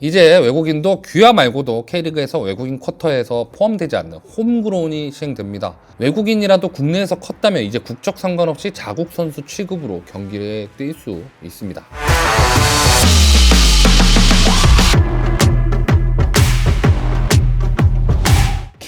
이제 외국인도 귀화 말고도 K리그에서 외국인 쿼터에서 포함되지 않는 홈그로운이 시행됩니다. 외국인이라도 국내에서 컸다면 이제 국적 상관없이 자국 선수 취급으로 경기에 뛸 수 있습니다.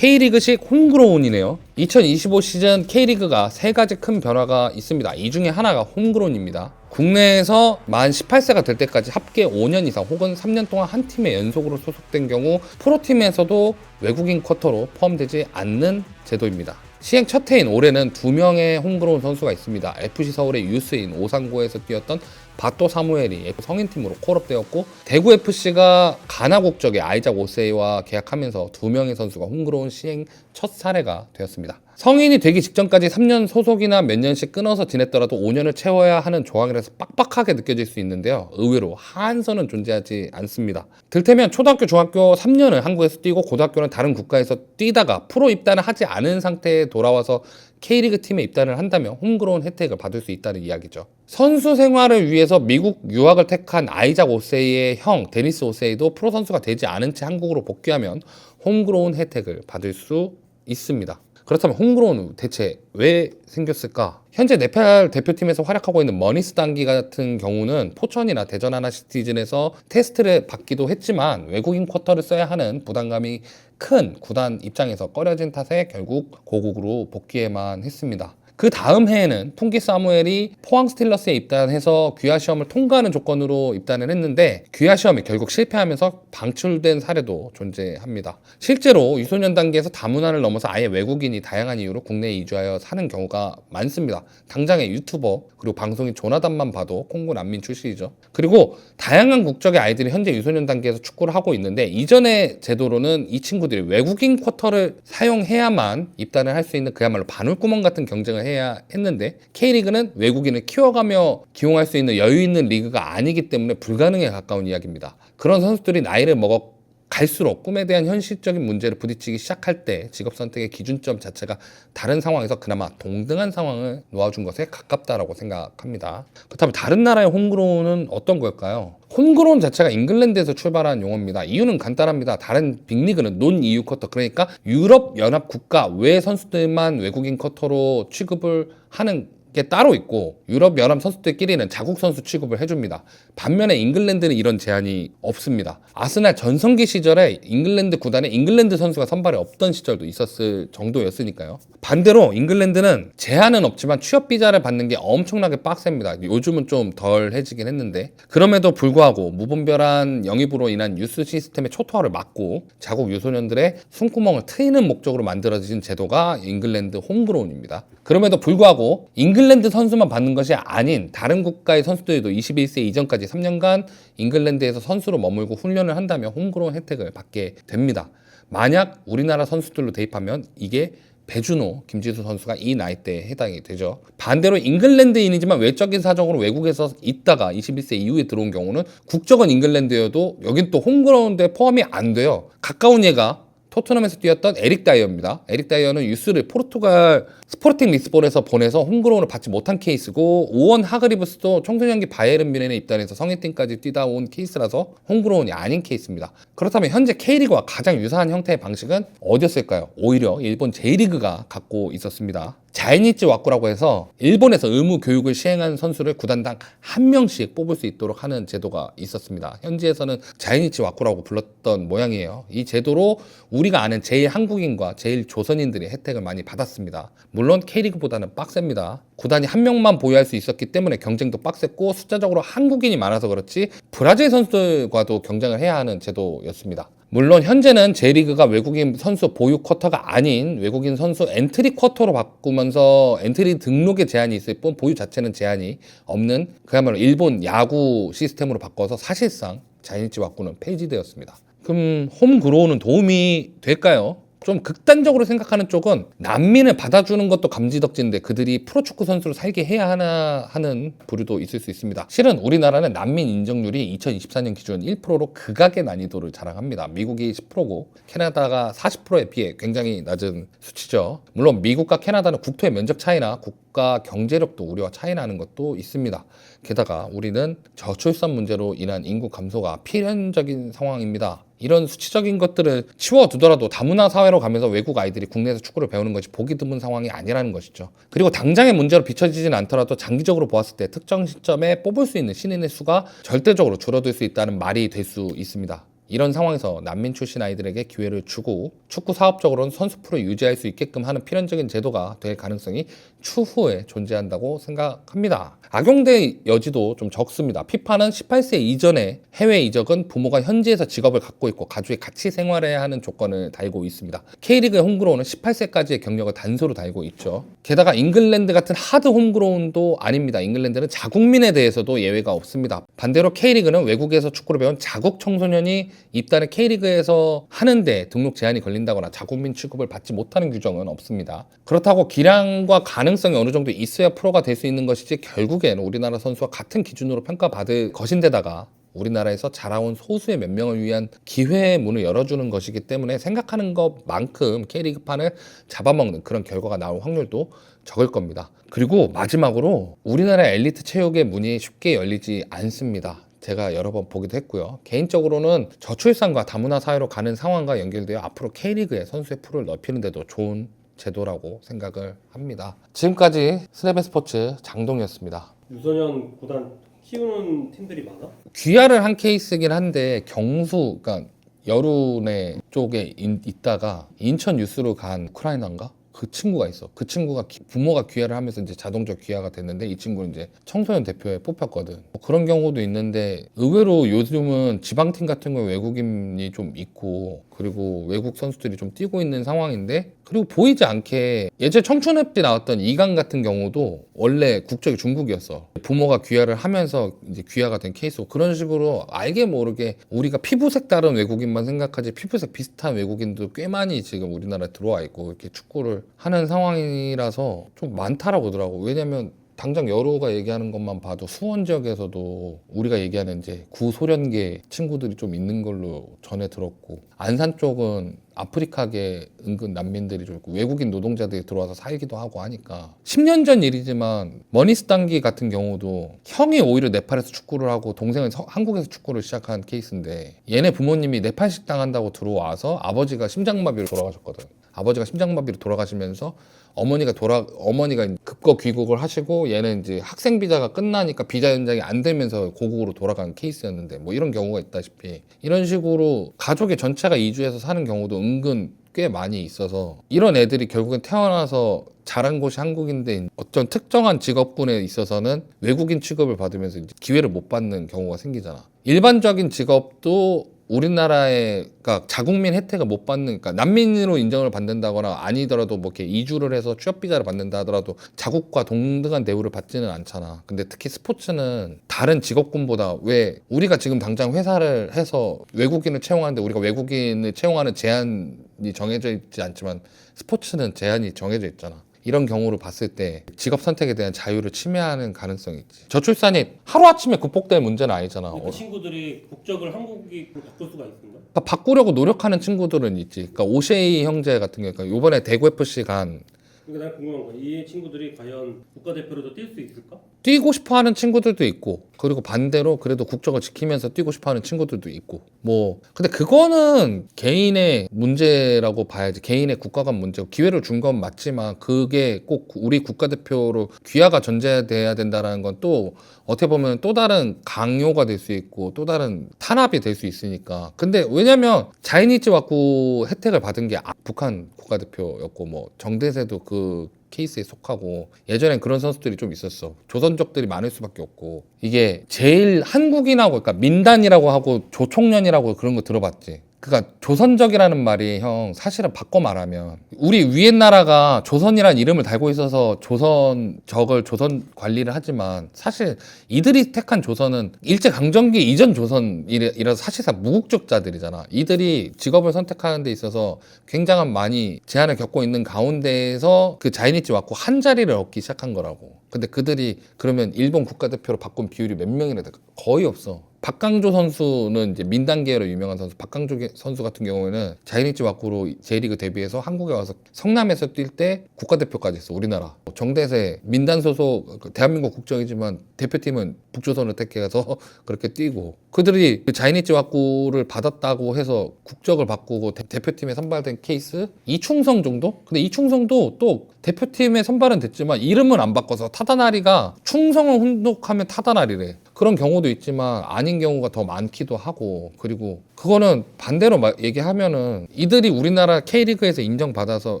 K리그식 홈그로운이네요. 2025 시즌 K리그가 세 가지 큰 변화가 있습니다. 이 중에 하나가 홈그로운입니다. 국내에서 만 18세가 될 때까지 합계 5년 이상 혹은 3년 동안 한 팀에 연속으로 소속된 경우 프로팀에서도 외국인 쿼터로 포함되지 않는 제도입니다. 시행 첫 해인 올해는 두 명의 홈그로운 선수가 있습니다. FC 서울의 유스인 오상고에서 뛰었던 바토 사무엘이 성인팀으로 콜업되었고 대구 FC가 가나 국적의 아이작 오세이와 계약하면서 두 명의 선수가 홈그로운 시행 첫 사례가 되었습니다. 성인이 되기 직전까지 3년 소속이나 몇 년씩 끊어서 지냈더라도 5년을 채워야 하는 조항이라서 빡빡하게 느껴질 수 있는데요. 의외로 하한선은 존재하지 않습니다. 들테면 초등학교, 중학교 3년을 한국에서 뛰고 고등학교는 다른 국가에서 뛰다가 프로 입단을 하지 않은 상태에 돌아와서 K리그 팀에 입단을 한다면 홈그로운 혜택을 받을 수 있다는 이야기죠. 선수 생활을 위해서 미국 유학을 택한 아이작 오세이의 형 데니스 오세이도 프로 선수가 되지 않은 채 한국으로 복귀하면 홈그로운 혜택을 받을 수 있습니다. 그렇다면 홈그로운은 대체 왜 생겼을까? 현재 네팔 대표팀에서 활약하고 있는 머니스 단기 같은 경우는 포천이나 대전 하나 시티즌에서 테스트를 받기도 했지만 외국인 쿼터를 써야 하는 부담감이 큰 구단 입장에서 꺼려진 탓에 결국 고국으로 복귀에만 했습니다. 그 다음 해에는 풍기 사무엘이 포항 스틸러스에 입단해서 귀화 시험을 통과하는 조건으로 입단을 했는데 귀화 시험이 결국 실패하면서 방출된 사례도 존재합니다. 실제로 유소년 단계에서 다문화를 넘어서 아예 외국인이 다양한 이유로 국내에 이주하여 사는 경우가 많습니다. 당장의 유튜버 그리고 방송인 조나단만 봐도 콩고 난민 출신이죠. 그리고 다양한 국적의 아이들이 현재 유소년 단계에서 축구를 하고 있는데 이전의 제도로는 이 친구들이 외국인 쿼터를 사용해야만 입단을 할 수 있는 그야말로 바늘구멍 같은 경쟁을 해야 했는데 K리그는 외국인을 키워가며 기용할 수 있는 여유 있는 리그가 아니기 때문에 불가능에 가까운 이야기입니다. 그런 선수들이 나이를 먹어 갈수록 꿈에 대한 현실적인 문제를 부딪히기 시작할 때 직업 선택의 기준점 자체가 다른 상황에서 그나마 동등한 상황을 놓아준 것에 가깝다라고 생각합니다. 그렇다면 다른 나라의 홈그로운은 어떤 걸까요? 홈그로운 자체가 잉글랜드에서 출발한 용어입니다. 이유는 간단합니다. 다른 빅리그는 논 EU 쿼터 그러니까 유럽 연합 국가 외 선수들만 외국인 쿼터로 취급을 하는 게 따로 있고 유럽 연합 선수들끼리는 자국 선수 취급을 해줍니다. 반면에 잉글랜드는 이런 제한이 없습니다. 아스날 전성기 시절에 잉글랜드 구단에 잉글랜드 선수가 선발에 없던 시절도 있었을 정도였으니까요. 반대로 잉글랜드는 제한은 없지만 취업 비자를 받는 게 엄청나게 빡셉니다. 요즘은 좀 덜해지긴 했는데 그럼에도 불구하고 무분별한 영입으로 인한 유스 시스템의 초토화를 막고 자국 유소년들의 숨구멍을 트이는 목적으로 만들어진 제도가 잉글랜드 홈그로운입니다. 그럼에도 불구하고 잉글 랜드 선수만 받는 것이 아닌 다른 국가의 선수들도 21세 이전까지 3년간 잉글랜드에서 선수로 머물고 훈련을 한다면 홈그로운 혜택을 받게 됩니다. 만약 우리나라 선수들로 대입하면 이게 배준호, 김지수 선수가 이 나이대에 해당이 되죠. 반대로 잉글랜드인이지만 외적인 사정으로 외국에서 있다가 21세 이후에 들어온 경우는 국적은 잉글랜드여도 여긴 또 홈그라운드에 포함이 안 돼요. 가까운 예가 토트넘에서 뛰었던 에릭 다이어입니다. 에릭 다이어는 유스를 포르투갈 스포르팅 리스본에서 보내서 홈그로운을 받지 못한 케이스고 오원 하그리브스도 청소년기 바이에른 뮌헨에 입단해서 성인팀까지 뛰다 온 케이스라서 홈그로운이 아닌 케이스입니다. 그렇다면 현재 K리그와 가장 유사한 형태의 방식은 어디였을까요? 오히려 일본 J리그가 갖고 있었습니다. 자이니치 와꾸라고 해서 일본에서 의무 교육을 시행한 선수를 구단당 한 명씩 뽑을 수 있도록 하는 제도가 있었습니다. 현지에서는 자이니치 와꾸라고 불렀던 모양이에요. 이 제도로 우리가 아는 제일 한국인과 제일 조선인들이 혜택을 많이 받았습니다. 물론 K리그보다는 빡셉니다. 구단이 한 명만 보유할 수 있었기 때문에 경쟁도 빡셌고 숫자적으로 한국인이 많아서 그렇지 브라질 선수들과도 경쟁을 해야 하는 제도였습니다. 물론 현재는 J리그가 외국인 선수 보유 쿼터가 아닌 외국인 선수 엔트리 쿼터로 바꾸면서 엔트리 등록에 제한이 있을 뿐 보유 자체는 제한이 없는 그야말로 일본 야구 시스템으로 바꿔서 사실상 자이니치 와꾸는 폐지되었습니다. 그럼 홈 그로우는 도움이 될까요? 좀 극단적으로 생각하는 쪽은 난민을 받아주는 것도 감지덕지인데 그들이 프로축구 선수로 살게 해야 하나 하는 부류도 있을 수 있습니다. 실은 우리나라는 난민 인정률이 2024년 기준 1%로 극악의 난이도를 자랑합니다. 미국이 10%고 캐나다가 40%에 비해 굉장히 낮은 수치죠. 물론 미국과 캐나다는 국토의 면적 차이나 국가 경제력도 우리와 차이 나는 것도 있습니다. 게다가 우리는 저출산 문제로 인한 인구 감소가 필연적인 상황입니다. 이런 수치적인 것들을 치워두더라도 다문화 사회로 가면서 외국 아이들이 국내에서 축구를 배우는 것이 보기 드문 상황이 아니라는 것이죠. 그리고 당장의 문제로 비춰지진 않더라도 장기적으로 보았을 때 특정 시점에 뽑을 수 있는 신인의 수가 절대적으로 줄어들 수 있다는 말이 될 수 있습니다. 이런 상황에서 난민 출신 아이들에게 기회를 주고 축구 사업적으로는 선수 프로 유지할 수 있게끔 하는 필연적인 제도가 될 가능성이 추후에 존재한다고 생각합니다. 악용될 여지도 좀 적습니다. 피파는 18세 이전에 해외 이적은 부모가 현지에서 직업을 갖고 있고 가족이 같이 생활해야 하는 조건을 달고 있습니다. K리그의 홈그로우는 18세까지의 경력을 단서로 달고 있죠. 게다가 잉글랜드 같은 하드 홈그로운도 아닙니다. 잉글랜드는 자국민에 대해서도 예외가 없습니다. 반대로 K리그는 외국에서 축구를 배운 자국 청소년이 입단을 K리그에서 하는데 등록 제한이 걸린다거나 자국민 취급을 받지 못하는 규정은 없습니다. 그렇다고 기량과 가능성이 어느 정도 있어야 프로가 될 수 있는 것이지 결국엔 우리나라 선수와 같은 기준으로 평가받을 것인데다가 우리나라에서 자라온 소수의 몇 명을 위한 기회의 문을 열어주는 것이기 때문에 생각하는 것만큼 K리그판을 잡아먹는 그런 결과가 나올 확률도 적을 겁니다. 그리고 마지막으로 우리나라 엘리트 체육의 문이 쉽게 열리지 않습니다. 제가 여러 번 보기도 했고요. 개인적으로는 저출산과 다문화 사회로 가는 상황과 연결되어 앞으로 K리그의 선수의 풀을 넓히는 데도 좋은 제도라고 생각을 합니다. 지금까지 스레베 스포츠 장동이었습니다. 유소년 구단 키우는 팀들이 많아? 귀화를 한 케이스긴 한데 경수 그러니까 여론의 쪽에 인- 있다가 인천 뉴스로 간 우크라이나인가 그 친구가 있어. 그 친구가 기- 부모가 귀화를 하면서 이제 자동적 귀화가 됐는데 이 친구는 이제 청소년 대표에 뽑혔거든. 뭐 그런 경우도 있는데 의외로 요즘은 지방팀 같은 경우 외국인이 좀 있고 그리고 외국 선수들이 좀 뛰고 있는 상황인데 그리고 보이지 않게 예전 청춘 앱지 나왔던 이강 같은 경우도 원래 국적이 중국이었어. 부모가 귀화를 하면서 이제 귀화가 된 케이스고 그런 식으로 알게 모르게 우리가 피부색 다른 외국인만 생각하지 피부색 비슷한 외국인도 꽤 많이 지금 우리나라에 들어와 있고 이렇게 축구를 하는 상황이라서 좀 많다라고 하더라고. 왜냐면 당장 여로가 얘기하는 것만 봐도 수원 지역에서도 우리가 얘기하는 이제 구소련계 친구들이 좀 있는 걸로 전해 들었고 안산 쪽은 아프리카계 은근 난민들이 좀 있고 외국인 노동자들이 들어와서 살기도 하고 하니까 10년 전 일이지만 머니스 단기 같은 경우도 형이 오히려 네팔에서 축구를 하고 동생은 서- 한국에서 축구를 시작한 케이스인데 얘네 부모님이 네팔 식 당 한다고 들어와서 아버지가 심장마비로 돌아가셨거든. 아버지가 심장마비로 돌아가시면서 어머니가 돌아 어머니가 급거 귀국을 하시고 얘는 이제 학생 비자가 끝나니까 비자 연장이 안 되면서 고국으로 돌아간 케이스였는데 뭐 이런 경우가 있다시피 이런 식으로 가족의 전체 가 이주해서 사는 경우도 은근 꽤 많이 있어서 이런 애들이 결국엔 태어나서 자란 곳이 한국인데 어떤 특정한 직업군에 있어서는 외국인 취급을 받으면서 기회를 못 받는 경우가 생기잖아. 일반적인 직업도 우리나라의 그러니까 자국민 혜택을 못 받는 그러니까 난민으로 인정을 받는다거나 아니더라도 뭐 이렇게 이주를 해서 취업 비자를 받는다 하더라도 자국과 동등한 대우를 받지는 않잖아. 근데 특히 스포츠는 다른 직업군보다 왜 우리가 지금 당장 회사를 해서 외국인을 채용하는데 우리가 외국인을 채용하는 제한이 정해져 있지 않지만 스포츠는 제한이 정해져 있잖아. 이런 경우를 봤을 때 직업 선택에 대한 자유를 침해하는 가능성이 있지. 저출산이 하루아침에 극복될 문제는 아니잖아. 그 어, 친구들이 국적을 한국으로 바꿀 수가 있습니다. 그러니까 바꾸려고 노력하는 친구들은 있지. 그러니까 오셰이 형제 같은 경우, 그러니까 요번에 대구 FC 간 그러니까 난 궁금한 거야. 이 친구들이 과연 국가대표로도 뛸 수 있을까? 뛰고 싶어 하는 친구들도 있고, 그리고 반대로 그래도 국적을 지키면서 뛰고 싶어 하는 친구들도 있고, 뭐, 근데 그거는 개인의 문제라고 봐야지. 개인의 국가 간 문제고, 기회를 준 건 맞지만, 그게 꼭 우리 국가대표로 귀화가 전제돼야 된다는 건 또, 어떻게 보면 또 다른 강요가 될 수 있고, 또 다른 탄압이 될 수 있으니까. 근데 왜냐면, 자이니치 와쿠 혜택을 받은 게 아- 북한 국가대표였고, 뭐, 정대세도 그 케이스에 속하고 예전엔 그런 선수들이 좀 있었어. 조선족들이 많을 수밖에 없고. 이게 제일 한국인하고 그러니까 민단이라고 하고 조총련이라고 그런 거 들어봤지 그러니까 조선적이라는 말이 형 사실은 바꿔 말하면 우리 위에 나라가 조선이란 이름을 달고 있어서 조선적을 조선 관리를 하지만 사실 이들이 택한 조선은 일제 강점기 이전 조선이라서 사실상 무국적자들이잖아. 이들이 직업을 선택하는 데 있어서 굉장한 많이 제한을 겪고 있는 가운데에서 그 자이니치 왔고 한 자리를 얻기 시작한 거라고. 근데 그들이 그러면 일본 국가대표로 바꾼 비율이 몇 명이나 될까? 거의 없어. 박강조 선수는 이제 민단계로 유명한 선수. 박강조 게- 선수 같은 경우에는 자이니치 와꾸로 J리그 데뷔해서 한국에 와서 성남에서 뛸 때 국가대표까지 했어. 우리나라. 정대세 민단 소속 그 대한민국 국적이지만 대표팀은 북조선을 택해서 그렇게 뛰고 그들이 그 자이니치 와꾸를 받았다고 해서 국적을 바꾸고 대, 표팀에 선발된 케이스 이충성 정도? 근데 이충성도 또 대표팀에 선발은 됐지만 이름은 안 바꿔서 타다나리가 충성을 훈독하면 타다나리래. 그런 경우도 있지만 아닌 경우가 더 많기도 하고 그리고 그거는 반대로 마- 얘기하면은 이들이 우리나라 K리그에서 인정받아서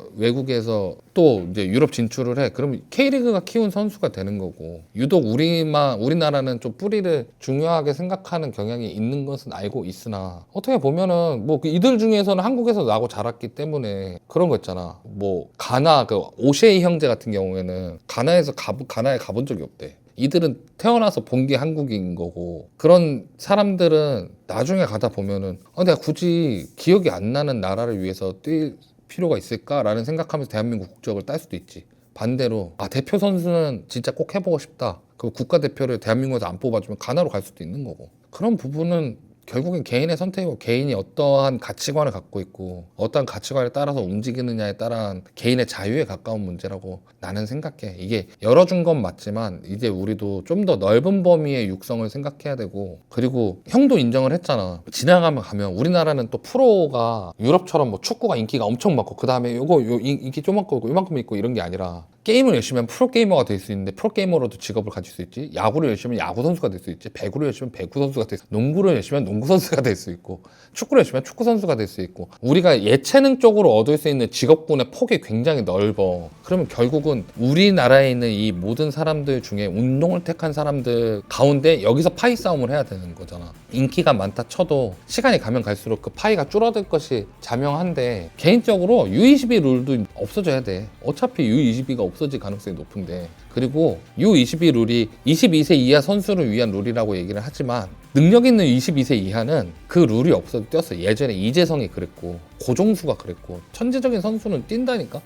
외국에서 또 이제 유럽 진출을 해. 그러면 K리그가 키운 선수가 되는 거고 유독 우리만 우리나라는 좀 뿌리를 중요하게 생각하는 경향이 있는 것은 알고 있으나 어떻게 보면은 뭐그 이들 중에서는 한국에서 나고 자랐기 때문에 그런 거 있잖아. 뭐 가나 그 오셰이 형제 같은 경우에는 가나에서 가 가나에 가본 적이 없대. 이들은 태어나서 본 게 한국인 거고 그런 사람들은 나중에 가다 보면은 어, 내가 굳이 기억이 안 나는 나라를 위해서 뛸 필요가 있을까라는 생각하면서 대한민국 국적을 딸 수도 있지. 반대로 아 대표 선수는 진짜 꼭 해보고 싶다. 그럼 국가대표를 대한민국에서 안 뽑아주면 가나로 갈 수도 있는 거고. 그런 부분은 결국엔 개인의 선택이고 개인이 어떠한 가치관을 갖고 있고 어떠한 가치관에 따라서 움직이느냐에 따른 개인의 자유에 가까운 문제라고 나는 생각해. 이게 열어준 건 맞지만 이제 우리도 좀 더 넓은 범위의 육성을 생각해야 되고 그리고 형도 인정을 했잖아. 지나가면 가면 우리나라는 또 프로가 유럽처럼 뭐 축구가 인기가 엄청 많고 그 다음에 요거 요 인- 인기 조만큼 요만큼 있고 이런 게 아니라 게임을 열심히 하면 프로게이머가 될 수 있는데 프로게이머로도 직업을 가질 수 있지. 야구를 열심히 하면 야구 선수가 될 수 있지. 배구를 열심히 하면 배구 선수가 될 수 있고 농구를 열심히 하면 농구 선수가 될 수 있고 축구를 열심히 하면 축구 선수가 될 수 있고 우리가 예체능 쪽으로 얻을 수 있는 직업군의 폭이 굉장히 넓어. 그러면 결국은 우리나라에 있는 이 모든 사람들 중에 운동을 택한 사람들 가운데 여기서 파이 싸움을 해야 되는 거잖아 인기가 많다 쳐도 시간이 가면 갈수록 그 파이가 줄어들 것이 자명한데 개인적으로 U22 룰도 없어져야 돼. 어차피 U22가 없어질 가능성이 높은데. 그리고 U22 룰이 22세 이하 선수를 위한 룰이라고 얘기를 하지만 능력 있는 22세 이하는 그 룰이 없어도 뛰었어. 예전에 이재성이 그랬고 고종수가 그랬고 천재적인 선수는 뛴다니까?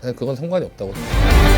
그냥 그건 상관이 없다고 생각해